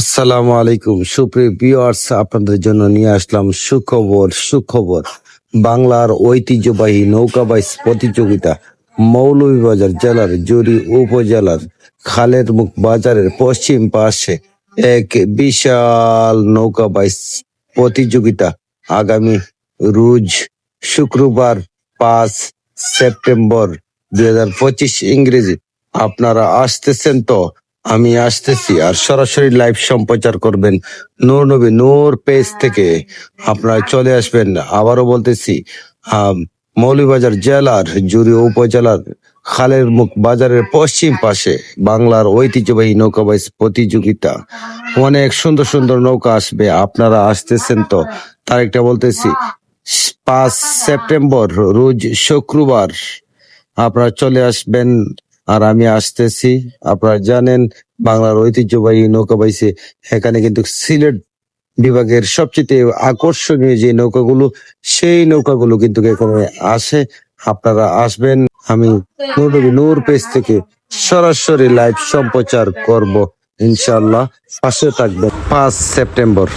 আসসালামু আলাইকুম। সুপ্রিয় ভিউয়ার্স আপনাদের জন্য নিয়ে আসলাম সুখবর সুখবর। বাংলার ঐতিহ্যবাহী নৌকাবাইজ প্রতিযোগিতা মৌলভীবাজার জেলার জুরি উপজেলার খালের মুখ বাজারের পশ্চিম পাশে এক বিশাল নৌকাবাইজ প্রতিযোগিতা আগামী রোজ শুক্রবার পাঁচ সেপ্টেম্বর দুই হাজার পঁচিশ ইংরেজি। আপনারা আসতেছেন তো আমি আসতেছি আর সরাসরি লাইভ সম্প্রচার করবেন নূর নবী নূর পেজ থেকে। আপনারা চলে আসবেন। আবারও বলতেছি আম, মৌলভীবাজার জেলার জুরি উপজেলার খালের মুখ বাজারের পশ্চিম পাশে বাংলার ঐতিহ্যবাহী নৌকাবাইজ প্রতিযোগিতা। অনেক সুন্দর সুন্দর নৌকা আসবে। আপনারা আসতেছেন তো? তারিখটা বলতেছি পাঁচ সেপ্টেম্বর রোজ শুক্রবার। আপনারা চলে আসবেন আর আমি আসতেছি। আপনারা জানেন, বাংলার ঐতিহ্যবাহী নৌকাবাইসে এখানে কিন্তু সিলেট বিভাগের সবচেয়ে আকর্ষণীয় যে নৌকাগুলো, সেই নৌকাগুলো কিন্তু এখানে আসে আপনারা আসবেন, আমি নূরনবী নূর পেজ থেকে সরাসরি লাইভ সম্প্রচার করব ইনশাল্লাহ পাশে থাকবেন পাঁচ সেপ্টেম্বর।